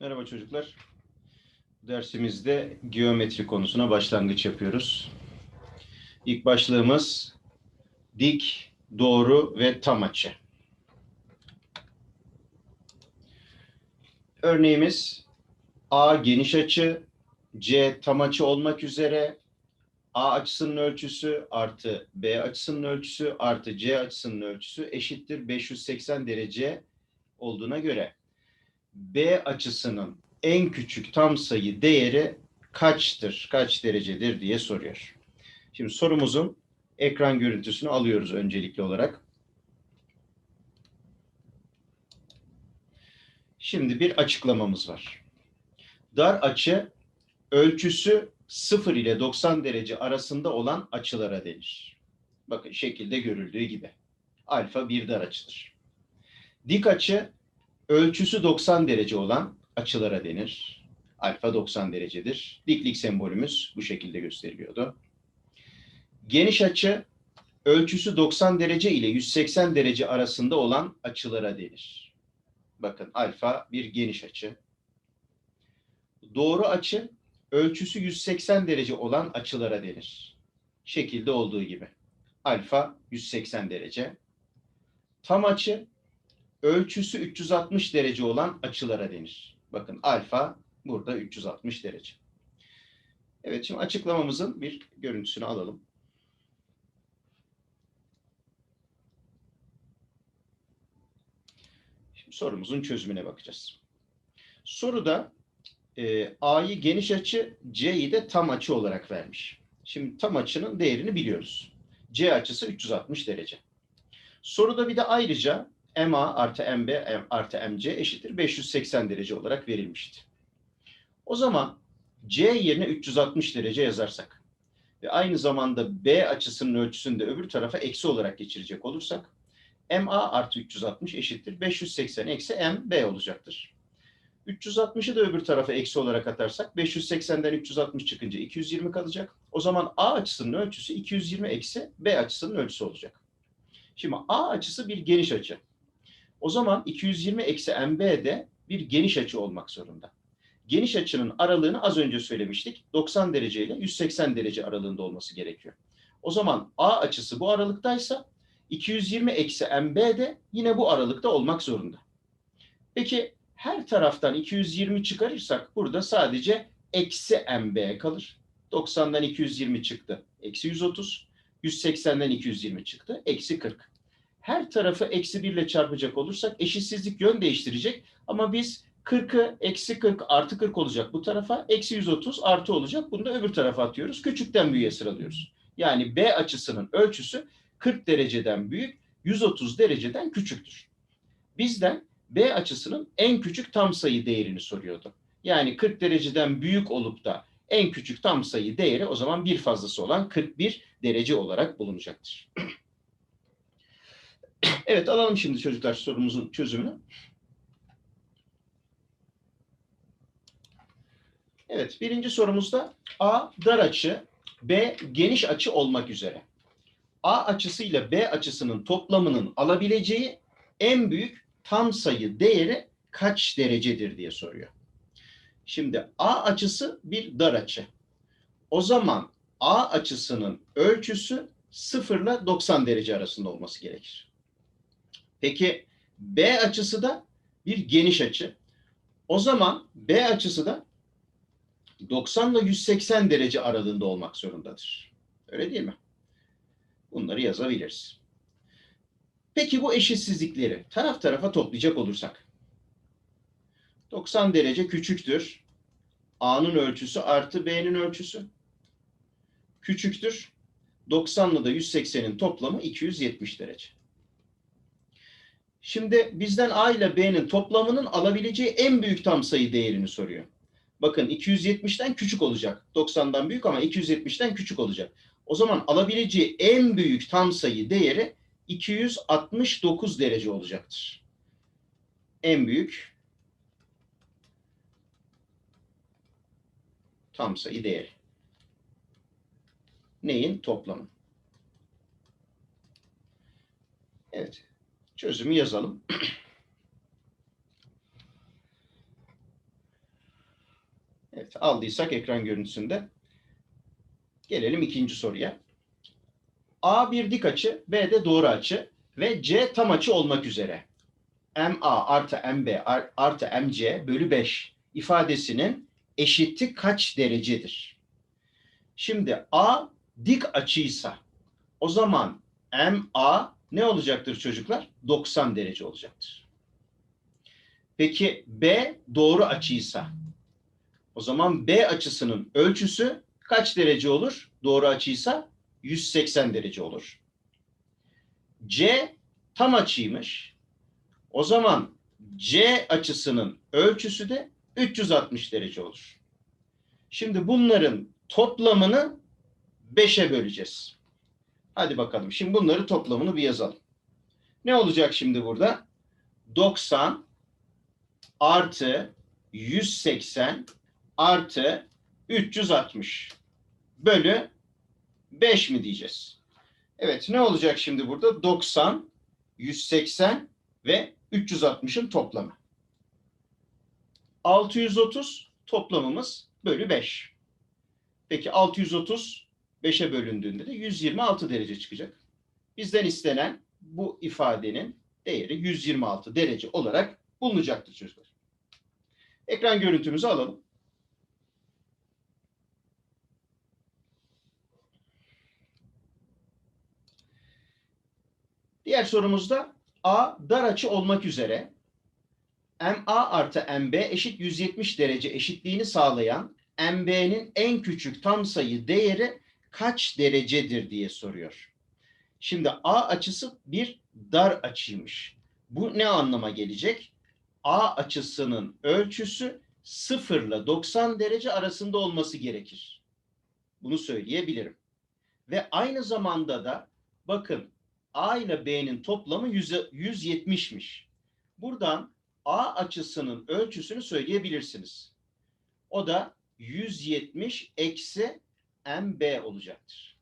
Merhaba çocuklar. Dersimizde geometri konusuna başlangıç yapıyoruz. İlk başlığımız dik, doğru ve tam açı. Örneğimiz A geniş açı, C tam açı olmak üzere A açısının ölçüsü artı B açısının ölçüsü artı C açısının ölçüsü eşittir 580 derece olduğuna göre B açısının en küçük tam sayı değeri kaçtır, kaç derecedir diye soruyor. Şimdi sorumuzun ekran görüntüsünü alıyoruz öncelikli olarak. Şimdi bir açıklamamız var. Dar açı ölçüsü 0 ile 90 derece arasında olan açılara denir. Bakın şekilde görüldüğü gibi. Alfa bir dar açıdır. Dik açı ölçüsü 90 derece olan açılara denir. Alfa 90 derecedir. Diklik sembolümüz bu şekilde gösteriliyordu. Geniş açı ölçüsü 90 derece ile 180 derece arasında olan açılara denir. Bakın alfa bir geniş açı. Doğru açı ölçüsü 180 derece olan açılara denir. Şekilde olduğu gibi. Alfa 180 derece. Tam açı ölçüsü 360 derece olan açılara denir. Bakın alfa burada 360 derece. Evet şimdi açıklamamızın bir görüntüsünü alalım. Şimdi sorumuzun çözümüne bakacağız. Soruda e, A'yı geniş açı, C'yi de tam açı olarak vermiş. Şimdi tam açının değerini biliyoruz. C açısı 360 derece. Soruda bir de ayrıca MA artı MB artı MC eşittir 580 derece olarak verilmişti. O zaman C yerine 360 derece yazarsak ve aynı zamanda B açısının ölçüsünü de öbür tarafa eksi olarak geçirecek olursak MA artı 360 eşittir 580 eksi MB olacaktır. 360'ı da öbür tarafa eksi olarak atarsak 580'den 360 çıkınca 220 kalacak. O zaman A açısının ölçüsü 220 eksi B açısının ölçüsü olacak. Şimdi A açısı bir geniş açı. O zaman 220 eksi MB de bir geniş açı olmak zorunda. Geniş açının aralığını az önce söylemiştik. 90 derece ile 180 derece aralığında olması gerekiyor. O zaman A açısı bu aralıktaysa 220 eksi MB de yine bu aralıkta olmak zorunda. Peki her taraftan 220 çıkarırsak burada sadece eksi MB kalır. 90'dan 220 çıktı. Eksi 130. 180'den 220 çıktı. Eksi 40 her tarafı eksi 1 ile çarpacak olursak eşitsizlik yön değiştirecek. Ama biz 40'ı eksi 40 artı 40 olacak bu tarafa. Eksi 130 artı olacak. Bunu da öbür tarafa atıyoruz. Küçükten büyüğe sıralıyoruz. Yani B açısının ölçüsü 40 dereceden büyük, 130 dereceden küçüktür. Bizden B açısının en küçük tam sayı değerini soruyordu. Yani 40 dereceden büyük olup da en küçük tam sayı değeri o zaman bir fazlası olan 41 derece olarak bulunacaktır. Evet alalım şimdi çocuklar sorumuzun çözümünü. Evet birinci sorumuzda A dar açı, B geniş açı olmak üzere. A açısıyla B açısının toplamının alabileceği en büyük tam sayı değeri kaç derecedir diye soruyor. Şimdi A açısı bir dar açı. O zaman A açısının ölçüsü 0 ile 90 derece arasında olması gerekir. Peki B açısı da bir geniş açı. O zaman B açısı da 90 ile 180 derece aralığında olmak zorundadır. Öyle değil mi? Bunları yazabiliriz. Peki bu eşitsizlikleri taraf tarafa toplayacak olursak. 90 derece küçüktür. A'nın ölçüsü artı B'nin ölçüsü. Küçüktür. 90 ile de 180'in toplamı 270 derece. Şimdi bizden A ile B'nin toplamının alabileceği en büyük tam sayı değerini soruyor. Bakın 270'ten küçük olacak. 90'dan büyük ama 270'ten küçük olacak. O zaman alabileceği en büyük tam sayı değeri 269 derece olacaktır. En büyük tam sayı değeri. Neyin? Toplamı. Evet. Çözümü yazalım. Evet, aldıysak ekran görüntüsünde. Gelelim ikinci soruya. A bir dik açı, B de doğru açı ve C tam açı olmak üzere. MA artı MB ar- artı MC bölü 5 ifadesinin eşiti kaç derecedir? Şimdi A dik açıysa o zaman MA ne olacaktır çocuklar? 90 derece olacaktır. Peki B doğru açıysa o zaman B açısının ölçüsü kaç derece olur? Doğru açıysa 180 derece olur. C tam açıymış. O zaman C açısının ölçüsü de 360 derece olur. Şimdi bunların toplamını 5'e böleceğiz. Hadi bakalım. Şimdi bunları toplamını bir yazalım. Ne olacak şimdi burada? 90 artı 180 artı 360 bölü 5 mi diyeceğiz? Evet ne olacak şimdi burada? 90, 180 ve 360'ın toplamı. 630 toplamımız bölü 5. Peki 630 5'e bölündüğünde de 126 derece çıkacak. Bizden istenen bu ifadenin değeri 126 derece olarak bulunacaktır çocuklar. Ekran görüntümüzü alalım. Diğer sorumuzda A dar açı olmak üzere MA artı MB eşit 170 derece eşitliğini sağlayan MB'nin en küçük tam sayı değeri kaç derecedir diye soruyor. Şimdi A açısı bir dar açıymış. Bu ne anlama gelecek? A açısının ölçüsü 0 ile 90 derece arasında olması gerekir. Bunu söyleyebilirim. Ve aynı zamanda da bakın A ile B'nin toplamı 100 170'miş. Buradan A açısının ölçüsünü söyleyebilirsiniz. O da 170 eksi MB olacaktır.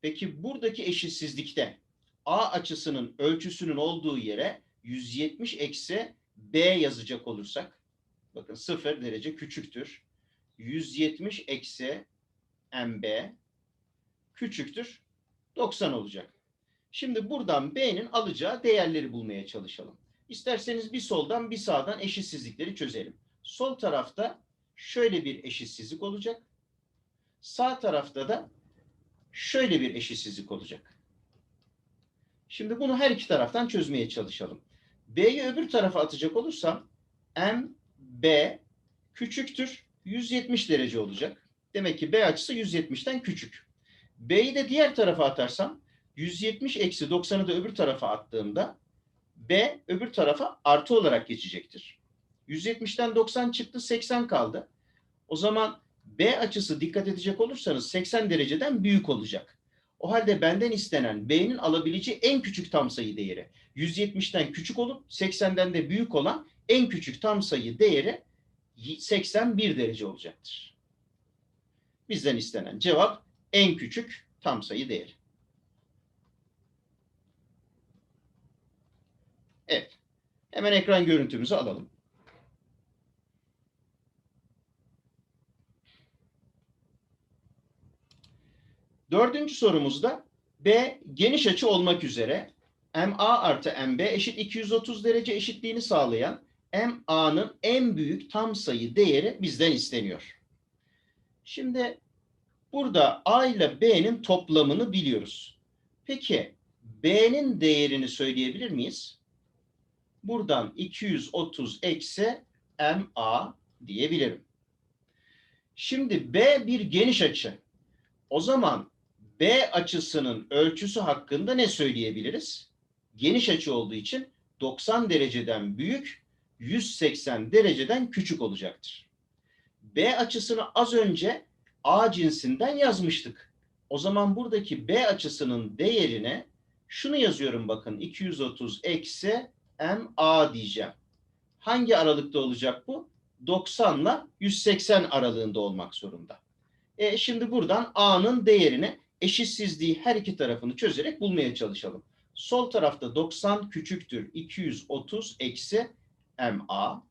Peki buradaki eşitsizlikte A açısının ölçüsünün olduğu yere 170 eksi B yazacak olursak bakın 0 derece küçüktür. 170 eksi MB küçüktür 90 olacak. Şimdi buradan B'nin alacağı değerleri bulmaya çalışalım. İsterseniz bir soldan bir sağdan eşitsizlikleri çözelim. Sol tarafta şöyle bir eşitsizlik olacak. Sağ tarafta da şöyle bir eşitsizlik olacak. Şimdi bunu her iki taraftan çözmeye çalışalım. B'yi öbür tarafa atacak olursam M, B küçüktür 170 derece olacak. Demek ki B açısı 170'ten küçük. B'yi de diğer tarafa atarsam 170 eksi 90'ı da öbür tarafa attığımda B öbür tarafa artı olarak geçecektir. 170'ten 90 çıktı 80 kaldı. O zaman B açısı dikkat edecek olursanız 80 dereceden büyük olacak. O halde benden istenen B'nin alabileceği en küçük tam sayı değeri 170'ten küçük olup 80'den de büyük olan en küçük tam sayı değeri 81 derece olacaktır. Bizden istenen cevap en küçük tam sayı değeri. Evet. Hemen ekran görüntümüzü alalım. Dördüncü sorumuzda B geniş açı olmak üzere MA artı MB eşit 230 derece eşitliğini sağlayan MA'nın en büyük tam sayı değeri bizden isteniyor. Şimdi burada A ile B'nin toplamını biliyoruz. Peki B'nin değerini söyleyebilir miyiz? Buradan 230 eksi MA diyebilirim. Şimdi B bir geniş açı. O zaman B açısının ölçüsü hakkında ne söyleyebiliriz? Geniş açı olduğu için 90 dereceden büyük, 180 dereceden küçük olacaktır. B açısını az önce A cinsinden yazmıştık. O zaman buradaki B açısının değerine şunu yazıyorum bakın 230 eksi MA diyeceğim. Hangi aralıkta olacak bu? 90 ile 180 aralığında olmak zorunda. E şimdi buradan A'nın değerini eşitsizliği her iki tarafını çözerek bulmaya çalışalım. Sol tarafta 90 küçüktür 230 eksi MA.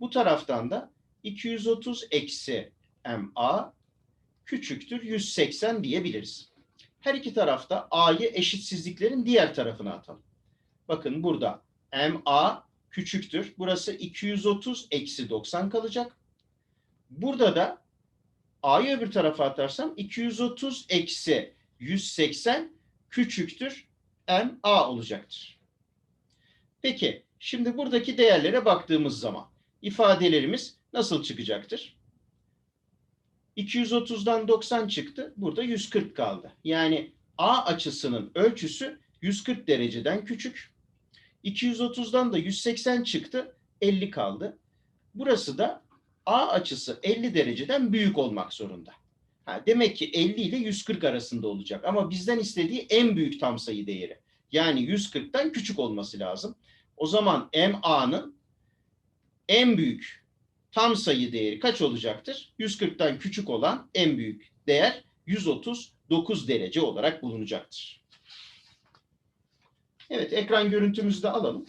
Bu taraftan da 230 eksi MA küçüktür 180 diyebiliriz. Her iki tarafta A'yı eşitsizliklerin diğer tarafına atalım. Bakın burada MA küçüktür. Burası 230 eksi 90 kalacak. Burada da A'yı öbür tarafa atarsam 230 eksi 180 küçüktür MA olacaktır. Peki şimdi buradaki değerlere baktığımız zaman ifadelerimiz nasıl çıkacaktır? 230'dan 90 çıktı. Burada 140 kaldı. Yani A açısının ölçüsü 140 dereceden küçük. 230'dan da 180 çıktı. 50 kaldı. Burası da A açısı 50 dereceden büyük olmak zorunda. Ha, demek ki 50 ile 140 arasında olacak. Ama bizden istediği en büyük tam sayı değeri. Yani 140'tan küçük olması lazım. O zaman MA'nın en büyük tam sayı değeri kaç olacaktır? 140'tan küçük olan en büyük değer 139 derece olarak bulunacaktır. Evet, ekran görüntümüzü de alalım.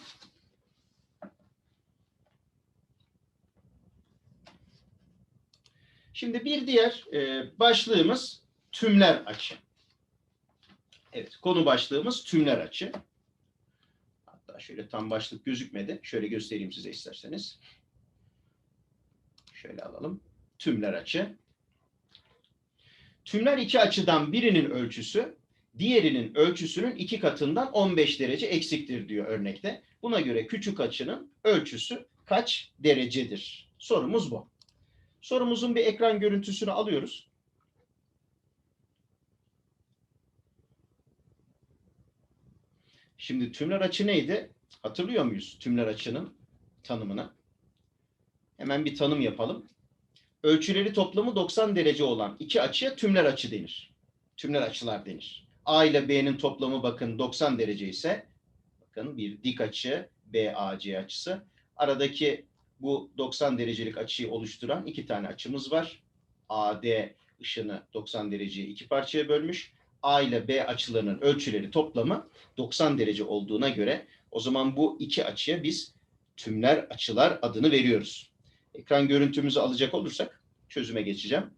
Şimdi bir diğer e, başlığımız tümler açı. Evet, konu başlığımız tümler açı. Hatta şöyle tam başlık gözükmedi. Şöyle göstereyim size isterseniz. Şöyle alalım. Tümler açı. Tümler iki açıdan birinin ölçüsü diğerinin ölçüsünün iki katından 15 derece eksiktir diyor örnekte. Buna göre küçük açının ölçüsü kaç derecedir? Sorumuz bu. Sorumuzun bir ekran görüntüsünü alıyoruz. Şimdi tümler açı neydi? Hatırlıyor muyuz tümler açının tanımını? Hemen bir tanım yapalım. Ölçüleri toplamı 90 derece olan iki açıya tümler açı denir. Tümler açılar denir. A ile B'nin toplamı bakın 90 derece ise bakın bir dik açı BAC açısı. Aradaki bu 90 derecelik açıyı oluşturan iki tane açımız var. AD ışını 90 dereceyi iki parçaya bölmüş. A ile B açılarının ölçüleri toplamı 90 derece olduğuna göre o zaman bu iki açıya biz tümler açılar adını veriyoruz. Ekran görüntümüzü alacak olursak çözüme geçeceğim.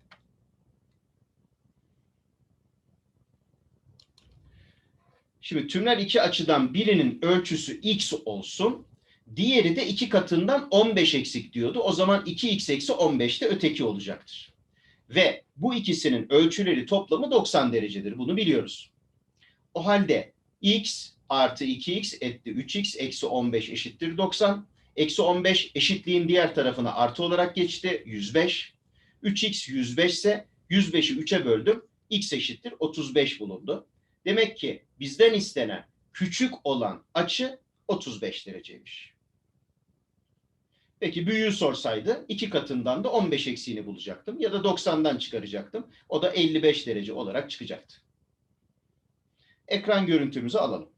Şimdi tümler iki açıdan birinin ölçüsü x olsun. Diğeri de iki katından 15 eksik diyordu. O zaman 2x eksi 15 de öteki olacaktır. Ve bu ikisinin ölçüleri toplamı 90 derecedir. Bunu biliyoruz. O halde x artı 2x etti 3x eksi 15 eşittir 90. Eksi 15 eşitliğin diğer tarafına artı olarak geçti. 105. 3x 105 ise 105'i 3'e böldüm. x eşittir 35 bulundu. Demek ki bizden istenen küçük olan açı 35 dereceymiş. Peki büyüğü sorsaydı iki katından da 15 eksiğini bulacaktım ya da 90'dan çıkaracaktım. O da 55 derece olarak çıkacaktı. Ekran görüntümüzü alalım.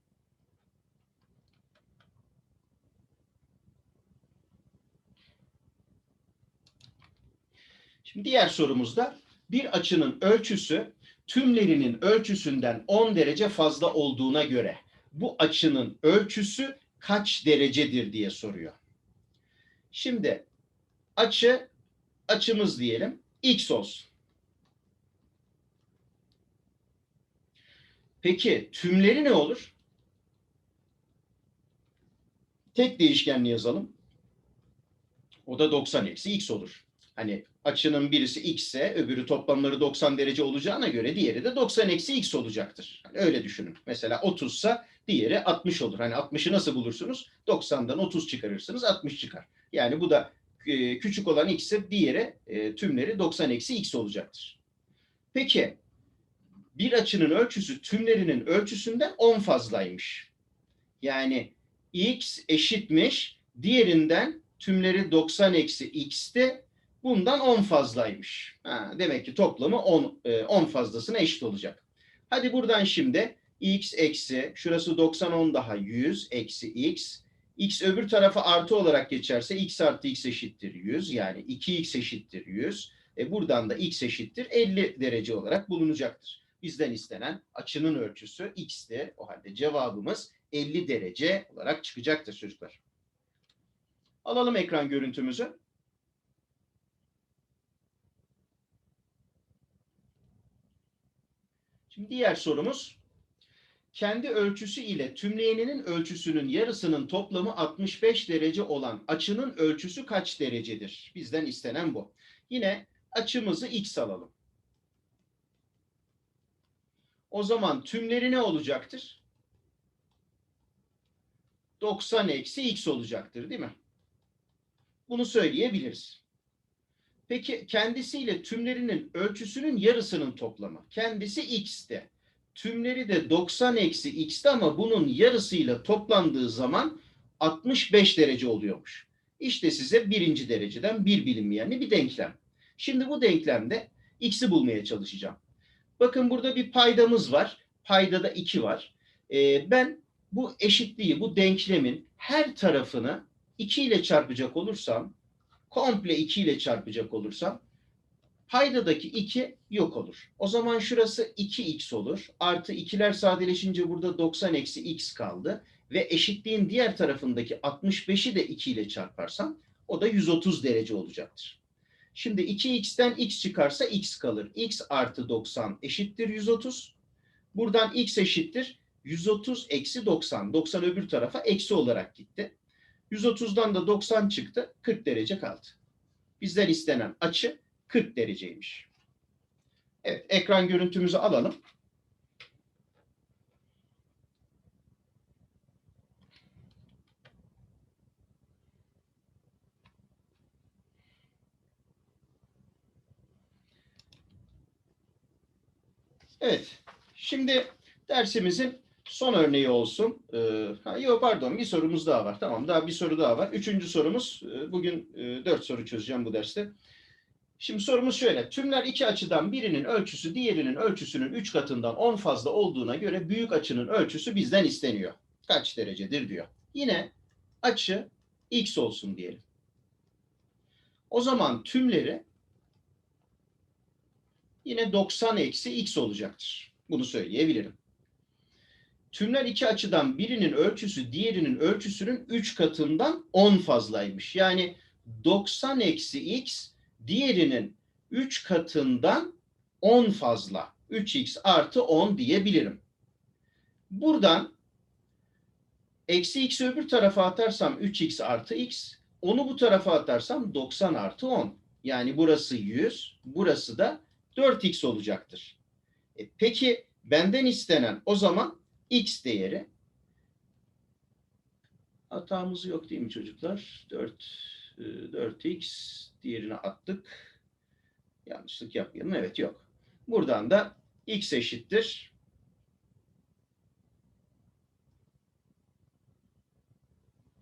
Şimdi diğer sorumuzda bir açının ölçüsü tümlerinin ölçüsünden 10 derece fazla olduğuna göre bu açının ölçüsü kaç derecedir diye soruyor. Şimdi açı açımız diyelim x olsun. Peki tümleri ne olur? Tek değişkenli yazalım. O da 90 eksi x olur. Hani açının birisi x ise öbürü toplamları 90 derece olacağına göre diğeri de 90 eksi x olacaktır. Yani öyle düşünün. Mesela 30 ise diğeri 60 olur. Hani 60'ı nasıl bulursunuz? 90'dan 30 çıkarırsınız 60 çıkar. Yani bu da e, küçük olan x ise diğeri e, tümleri 90 eksi x olacaktır. Peki bir açının ölçüsü tümlerinin ölçüsünden 10 fazlaymış. Yani x eşitmiş diğerinden tümleri 90 eksi x'te bundan 10 fazlaymış. Ha, demek ki toplamı 10, 10 fazlasına eşit olacak. Hadi buradan şimdi x eksi şurası 90 10 daha 100 eksi x x öbür tarafa artı olarak geçerse x artı x eşittir 100 yani 2x eşittir 100. E buradan da x eşittir 50 derece olarak bulunacaktır. Bizden istenen açının ölçüsü x'ti. O halde cevabımız 50 derece olarak çıkacaktır çocuklar. Alalım ekran görüntümüzü. Şimdi diğer sorumuz. Kendi ölçüsü ile tümleyeninin ölçüsünün yarısının toplamı 65 derece olan açının ölçüsü kaç derecedir? Bizden istenen bu. Yine açımızı x alalım. O zaman tümleri ne olacaktır? 90 eksi x olacaktır değil mi? Bunu söyleyebiliriz. Peki kendisiyle tümlerinin ölçüsünün yarısının toplamı. Kendisi x'te. Tümleri de 90 eksi x'te ama bunun yarısıyla toplandığı zaman 65 derece oluyormuş. İşte size birinci dereceden bir bilinmeyenli bir denklem. Şimdi bu denklemde x'i bulmaya çalışacağım. Bakın burada bir paydamız var. Paydada 2 var. Ee, ben bu eşitliği, bu denklemin her tarafını 2 ile çarpacak olursam, komple 2 ile çarpacak olursam, paydadaki 2 yok olur. O zaman şurası 2x olur. Artı 2'ler sadeleşince burada 90 eksi x kaldı. Ve eşitliğin diğer tarafındaki 65'i de 2 ile çarparsam o da 130 derece olacaktır. Şimdi 2x'ten x çıkarsa x kalır. x artı 90 eşittir 130. Buradan x eşittir 130 eksi 90. 90 öbür tarafa eksi olarak gitti. 130'dan da 90 çıktı. 40 derece kaldı. Bizden istenen açı 40 dereceymiş. Evet, ekran görüntümüzü alalım. Evet, şimdi dersimizin son örneği olsun. Ee, ha, pardon bir sorumuz daha var. Tamam daha bir soru daha var. Üçüncü sorumuz. e, Bugün e, dört soru çözeceğim bu derste. Şimdi sorumuz şöyle. Tümler iki açıdan birinin ölçüsü diğerinin ölçüsünün üç katından 10 fazla olduğuna göre büyük açının ölçüsü bizden isteniyor. Kaç derecedir diyor. Yine açı x olsun diyelim. O zaman tümleri yine 90 eksi x olacaktır. Bunu söyleyebilirim. Tümler iki açıdan birinin ölçüsü diğerinin ölçüsünün 3 katından 10 fazlaymış. Yani 90 eksi x diğerinin 3 katından 10 fazla. 3x artı 10 diyebilirim. Buradan eksi x'i öbür tarafa atarsam 3x artı x. Onu bu tarafa atarsam 90 artı 10. Yani burası 100, burası da 4x olacaktır. E peki benden istenen o zaman x değeri hatamız yok değil mi çocuklar? 4 e, 4x diğerini attık. Yanlışlık yapmayalım. Evet yok. Buradan da x eşittir.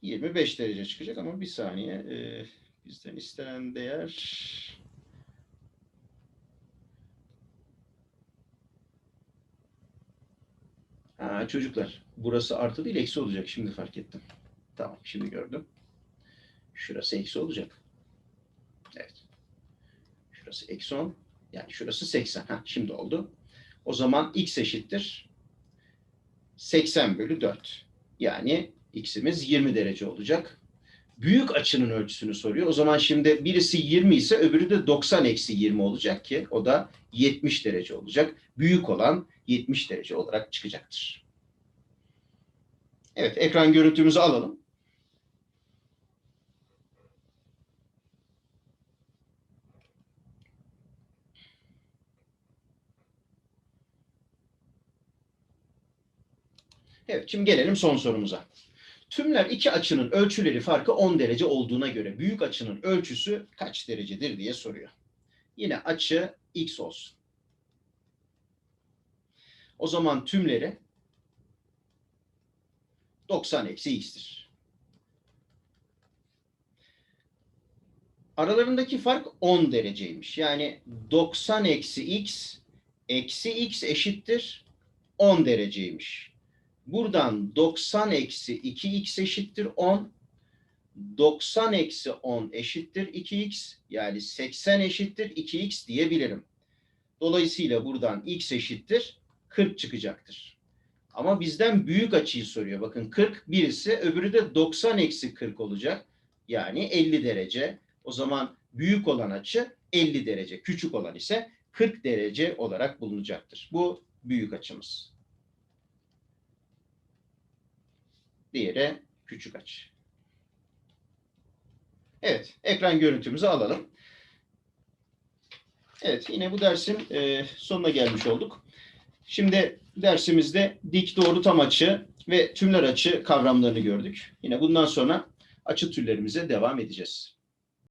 ...25 derece çıkacak ama bir saniye... E, ...bizden istenen değer... Ha, çocuklar burası artı değil eksi olacak şimdi fark ettim. Tamam şimdi gördüm. Şurası eksi olacak. Evet. Şurası eksi 10. Yani şurası 80. Ha, şimdi oldu. O zaman x eşittir. 80 bölü 4. Yani x'imiz 20 derece olacak. Büyük açının ölçüsünü soruyor. O zaman şimdi birisi 20 ise öbürü de 90 eksi 20 olacak ki o da 70 derece olacak. Büyük olan 70 derece olarak çıkacaktır. Evet ekran görüntümüzü alalım. Evet şimdi gelelim son sorumuza. Tümler iki açının ölçüleri farkı 10 derece olduğuna göre büyük açının ölçüsü kaç derecedir diye soruyor. Yine açı x olsun. O zaman tümleri 90 eksi x'tir. Aralarındaki fark 10 dereceymiş. Yani 90 eksi x eksi x eşittir 10 dereceymiş. Buradan 90 eksi 2x eşittir 10. 90 eksi 10 eşittir 2x. Yani 80 eşittir 2x diyebilirim. Dolayısıyla buradan x eşittir 40 çıkacaktır. Ama bizden büyük açıyı soruyor. Bakın 40 birisi öbürü de 90 eksi 40 olacak. Yani 50 derece. O zaman büyük olan açı 50 derece. Küçük olan ise 40 derece olarak bulunacaktır. Bu büyük açımız. Diğeri küçük açı. Evet, ekran görüntümüzü alalım. Evet, yine bu dersin e, sonuna gelmiş olduk. Şimdi dersimizde dik doğru tam açı ve tümler açı kavramlarını gördük. Yine bundan sonra açı türlerimize devam edeceğiz.